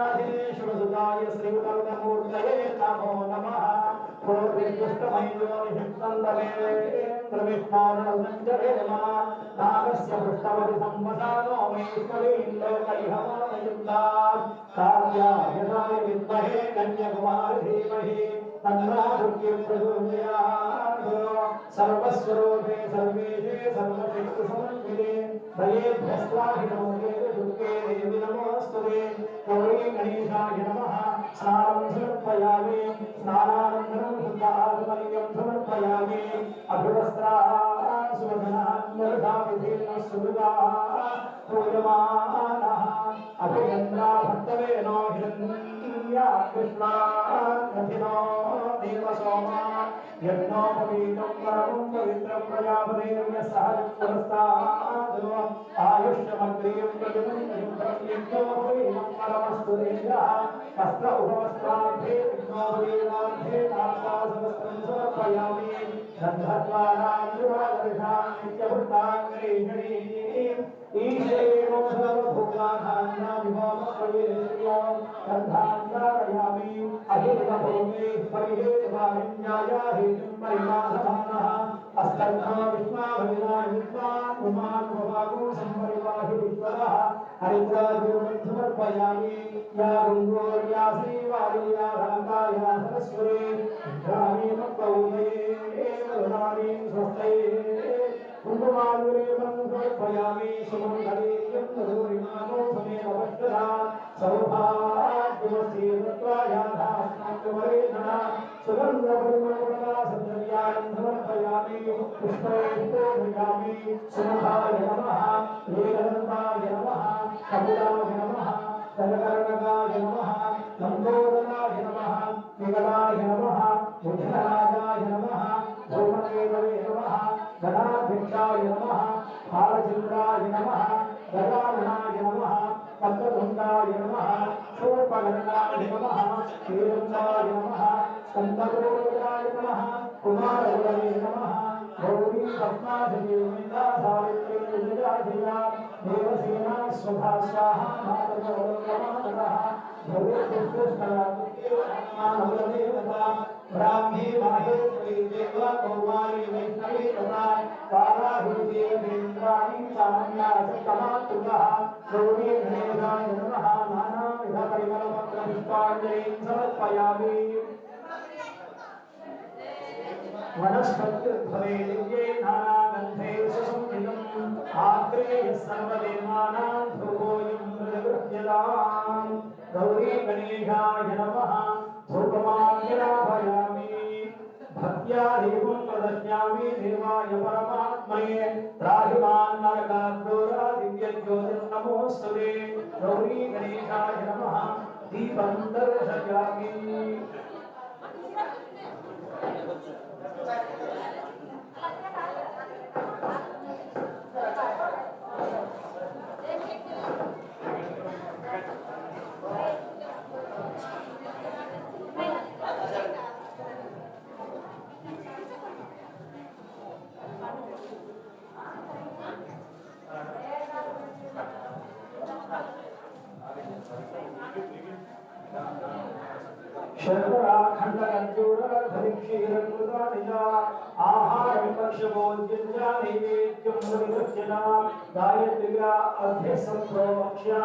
श्रीनाथेश्वरसुताय श्रीवल्लमूर्तये नमो नमः प्रविष्टानसञ्चरेमा नागस्य पृष्ठवति संवसानो मेश्वरीं लोकैहमानयुक्ता कार्याय विद्महे कन्याकुमारी धीमहि सर्वस्वरूपे सर्वेशे सर्वशक्तिसमन्विते भयेभ्यस्वाहि नमोगे दुर्गे देवि नमोऽस्तुते गौरी गणेशाय नमः। स्नानं समर्पयामि। स्नानानन्तरं शुद्धात्मलिङ्गं समर्पयामि। अभिवस्त्रान् सुवधनान् निर्धामिधेन सुमृगाः पूजमानः। अभिगन्धा भक्तवे नो हिरण्यम् या कृष्णाभिनो देवसोमा यज्ञोपवीतं परमं पवित्रं प्रजापतेर्य सहजपुरस्ताद् आयुष्यमग्रियं प्रतिपन्नं प्रतिज्ञो भूमिं परमस्तु देवः वस्त्र उपवस्त्रार्थे विघ्नोपवीनार्थे तात्कासवस्त्रं समर्पयामि। गन्धद्वारा निरुभागरिधां नित्यभृताङ्गरीषणीः సర్వభూతానాం విభోమపయేశ్వర్యం గంధాంగారయామి అహిర్వభూమి పరిహేతవాహిన్యాయాహేతుం పరిమాధమానః అస్తర్ధో విశ్వాభవినా విద్వాన్ ఉమాన్ భవాగో సంపరివాహి విశ్వరः హరిద్రాజోం సమర్పయామి యా గుంగోర్యా శ్రీవారి యా రాంగా యా సరస్వతి ఇంద్రాణి మక్కౌదే వరుణాని స్వస్తై కుంకుమాంగురేమం సమర్పయామి సుమంగళీయం నరూరిమానో సమేత వష్టదా సౌభాగ్యమస్తి తత్వాయాధాస్నాత్మరేణ సుగంధపరిమళపడా సమర్పయామి. పుష్పైర్యామి సుమహాయ నమః. ఏకదంతాయ నమః. కపిలాయ నమః. नमः कुमारवरे नमः गौरी पद्माधिदेवेन्द्रा सावित्री विजयाधिया देवसेना स्वधा स्वाहा मातृगौरवमातः भगवत्कृष्णदेवता ब्राह्मी महेश्वरी देवा कौमारी वैष्णवी तथा पाराभिदेवेन्द्राणी कामन्यासतमातृकः गौरी गणेशाय नमः नानाविधपरिमलपत्रपुष्पाञ्जलिं समर्पयामि वनस्पतिर्भवेन्नागन्धैर्सुसंहितम् आग्रेयः सर्वदेवानां ध्रुवोऽयं मृगृह्यताम् गौरीगणेशाय नमः ध्रुवमाभिराभयामि भक्त्या देवं प्रदश्यामि देवाय परमात्मये त्राहिमान् नरकाग्रोरा दिव्यज्योतिर्नमोऽस्तु गौरीगणेशाय नमः। दीपं दर्शयामि। పరమాత్మనే জেলা अध्यसत्रोवक्ष्या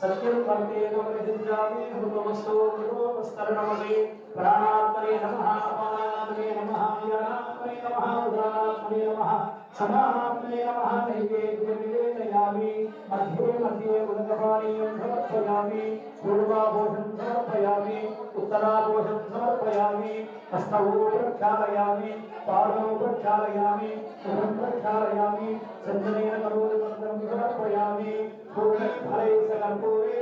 सत्यं कर्मेदमभिधिन्दामि हृतमस्तो हृतमस्तरणमये प्राणात्मने नमः अपानात्मने नमः यानात्मने नमः उदानात्मने नमः समानात्मने नमः नैवेद्यं निवेदयामि मध्ये मध्ये उदकपानीयं समर्पयामि पूर्वाभोषं समर्पयामि उत्तराभोषं समर्पयामि हस्तौ प्रक्षालयामि पादौ प्रक्षालयामि मुखं प्रक्षालयामि सञ्जनेन करोति समर्पयामि আমি ভরে ভরে সালাম করে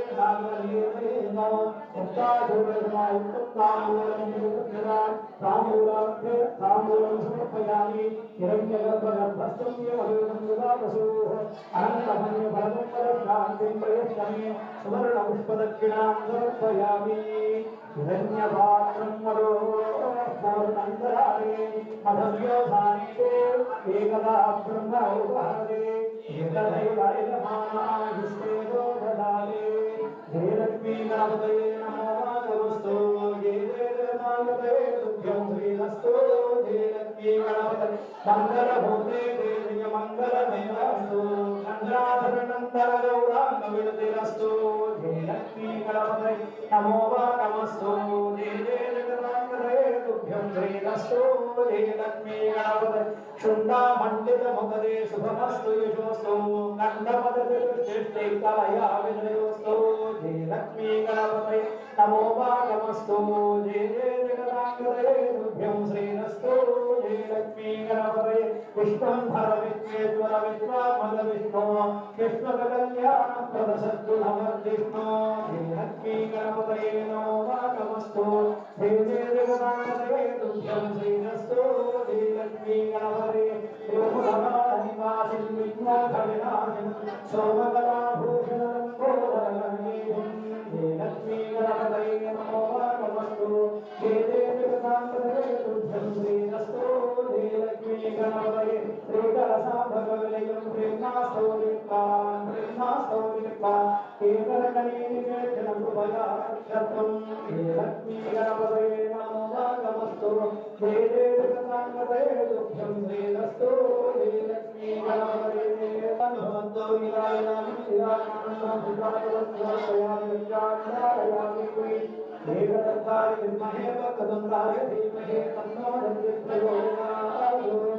समर्पयामि हिरण्यगर्भगर्भस्तुल्यमवेदमुदावसूः अनन्तमन्यफलमुपरभ्रान्तिं प्रयच्छामि सुवर्णपुष्पदक्षिणां समर्पयामि हिरण्यपात्रं मरो पूर्णन्तराणे अधव्योधाने एकदा ब्रह्म उपहरे एकदैवायमाना विश्वेदो ददाने శ్రీలక్ష్మీ గణపతయే నమో నమస్తు జయ జయ గణపతయే తుభ్యం శ్రీరస్తు శ్రీలక్ష్మీ గణపతయ మంగళభూతే దేవియ మంగళమేవస్తు చంద్రాధరణంతర గౌరాంగ విడతిరస్తు శ్రీలక్ష్మీ గణపతయ నమో నమస్తు జయ జయ జగదాంగతయే తుభ్యం శ్రీరస్తు శ్రీలక్ష్మీ గణపతయ శుండామండిత ముఖదే శుభమస్తు యశోస్తు కంఠపదతే కలయా విజయోస్తు జయ లక్ష్మీ గణపతయ నమో నమస్తు జయ జయ జగదాంగతయ తుభ్యం శ్రీరస్తు జయ లక్ష్మీ గణపతయ విష్ణం భర విశ్వేశ్వర విశ్వామద విష్ణు కృష్ణ गणपतमस्तु देवे गणाङ्गते दुःखं श्रीरस्तु श्रीलक्ष्मी गणपते भवन्तु विरायामि शिवानन्दयामि देवदत्ताय विद्महे वकदम्बाय धीमहे तन्नो धन्यप्रचोदयात्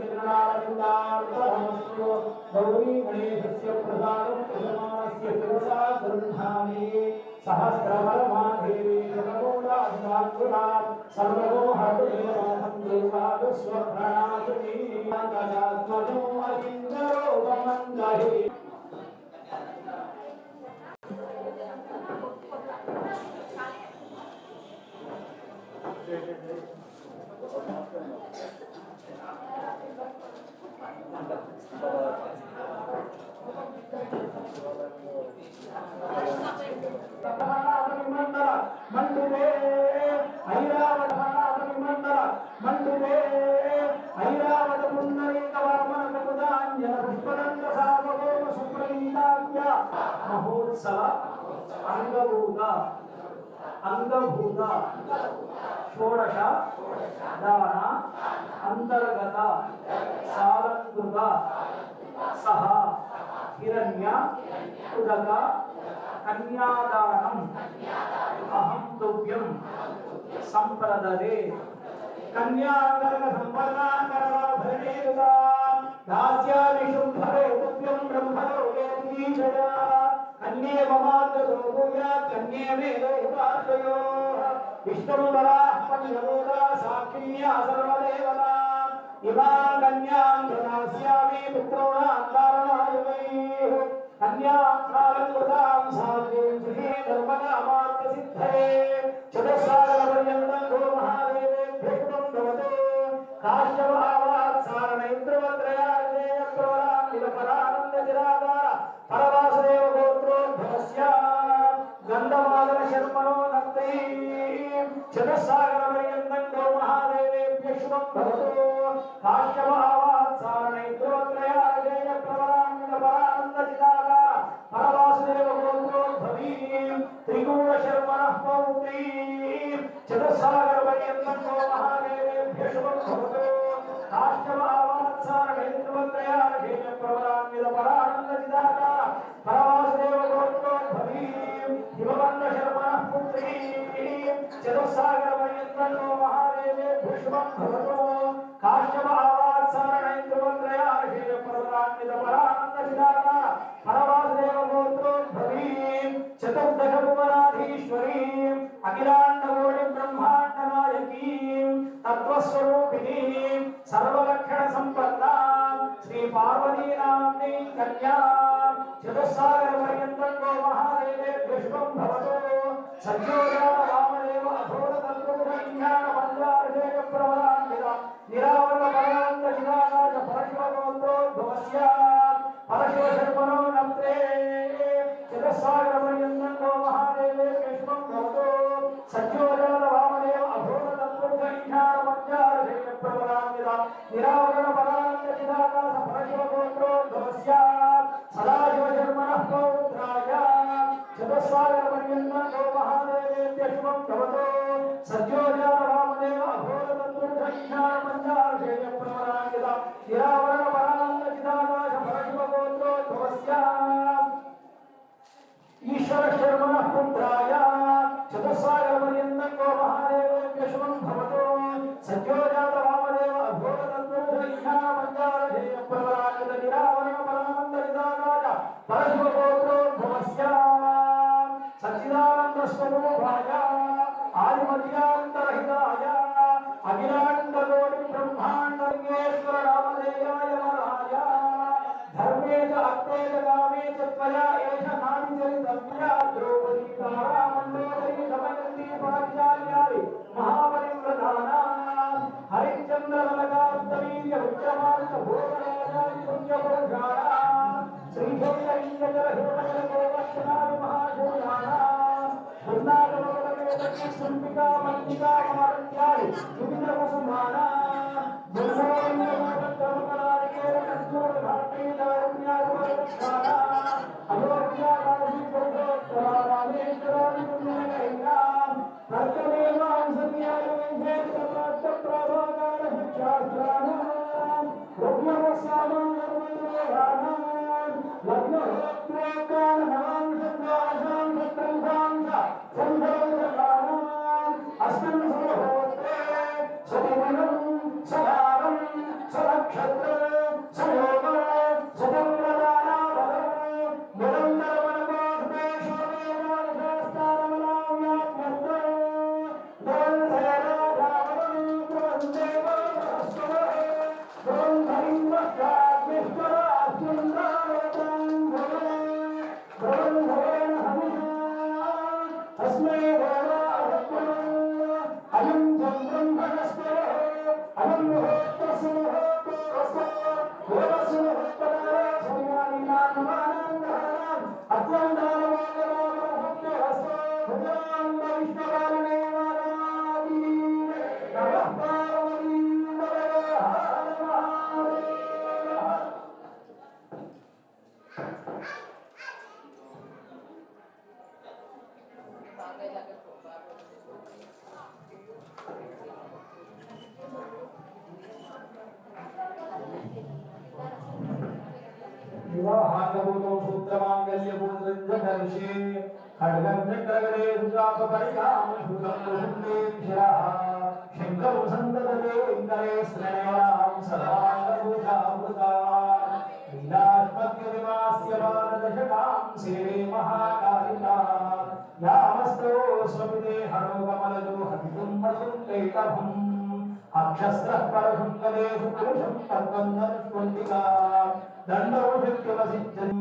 దేవదత్తాయ విద్మహే వక్రతుండాయ ధీమహి తన్నో దంతి ప్రచోదయాత్ భాగ్యాయ విద్మహే కన్యకుమారాయ అంతరంగనాథిగా ఆత్మనిర్భరకారాంతరపయామి పునః పూజామి చిత్తమాచార్యామి మండల మండువే ఐరావత మండల మండువే ఐరావత పుండరీక వర్మణ కుదాంజన పుష్పదండ సార్వభౌమ మహోత్సవ అంగభూత అంగభూత షోడశ దాన అంతర్గత సాలంకృత సహ హిరణ్య ఉదక కన్యాదానం అహం తుభ్యం సంప్రదరే కన్యాకరణ సంపన్నాకరణ దాస్యామి శుంభరే తుభ్యం బ్రహ్మలోకే దీక్షయా కన్యే మమాత్రదోభూయా కన్యే మే దోపాశ్రయో విష్ణువరాః సాధ్యం శ్రీ ధర్మనామార్థ సిద్ధయే ప్రవరాన్విద పరానంద చిదాకార పరవాసుదేవ గోత్రోద్భవీ హిమవంత శర్మణ పుత్రీ చతుస్సాగర పర్యంతం గో మహాదేవేభ్య శుభం భవతు కాష్టమావాత్సారణేంద్రవత్రయాజేయ ప్రవరాన్విద పరానంద చిదాకార పరవాసుదేవ గోత్రోద్భవీ చతుర్దశ భువనాధీశ్వరీ అఖిలాండ కోటి స్వరూపిణి సర్వలక్షణ సంపన్న శ్రీ పార్వతీ నామ్ని మహాదేవే విశ్వం భవతు రామదేవ అఘోర తత్వజ్ఞాన మంత్రాభిషేక ప్రవరాన్విత నిరావరణ పరాంత చిదాకాశ పరశివ గోత్రోద్భవస్య పరశివ శర్మణో నప్తే మహాదేవే అఘోర తత్వజ్ఞాన మంత్రాభిషేక ప్రవరాన్విత నిరావరణ పరాంత చిదాకాశ పరశివ ఈశ్వర శర్మణ పుత్రాయ टीका हमारा क्या है विभिन्न का सम्मान సూత్రమాంగల్యభూతం జగర్షే ఖడ్గం చక్రగరే శంకరం సంతతే ఇంకరే శ్రేణాం సదాంగభూతామృతా లీలాత్మద్యవిమాస్య బాలదశకాం సేవే మహాకాళికా యామస్తో స్వపితే హరో కమలజో హరితుం మధుకైటభం అక్షస్రః పరశుంకలేషు పురుషం తత్వం నరుష్వంతికా దండోషత్యవసిద్ధం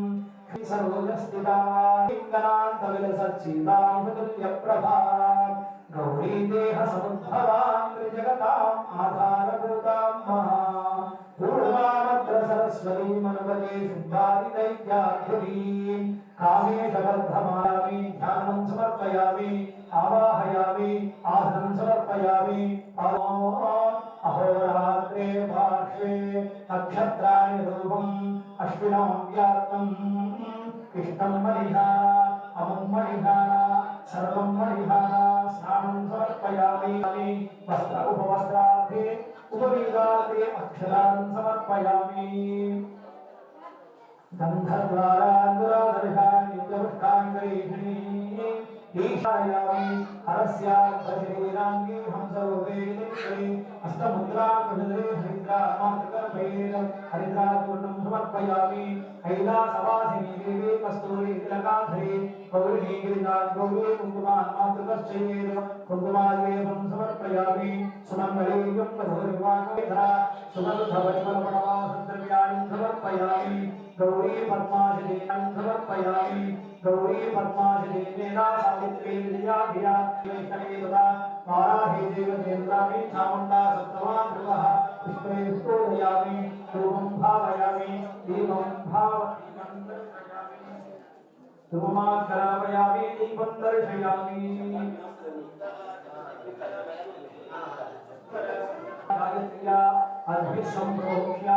సర్వోజస్థితాంగనాంతవిలసచ్చిదాంశతుల్యప్రభా గౌరీ దేహ సముద్భవాం త్రిజగతాం ఆధారభూతాం మహా పూర్వామత్ర సరస్వతీ उपवेदार्थे उपवेदार्थे अक्षरान् समर्पयामि। गन्धद्वारान् दुरादर्शान् युक्तवृष्टाङ्गरेहिणी హంసరూపేణి అష్టముద్రా కుజలే హరిద్రా మాతృగర్భైర్ హరిద్రా పూర్ణం సమర్పయామి కైలాసవాసిని దేవి కస్తూరి తిలకాధరి గౌరిణీ గిరిజా గౌరీ కుంకుమాన్ మాతృకశ్చైర్ కుంకుమాదేవం సమర్పయామి సుమంగళీయం కధోరివాకైధర సుగంధవజ్వలపణవాసద్రవ్యాణి సమర్పయామి గౌరీ పద్మాశలీనం गौरी पद्माश्री मेधा सावित्रीन्द्रियाभिया वैष्णवीतदा ताराहि देवदेन्द्रामि चामुण्डा सप्तवान् ध्रुवः पुष्पयुक्तो नयामि रूपं भावयामि, दीपं भाव धूमाकरापयामि दीपं दर्शयामि। अद्भुत संप्रोक्ष्या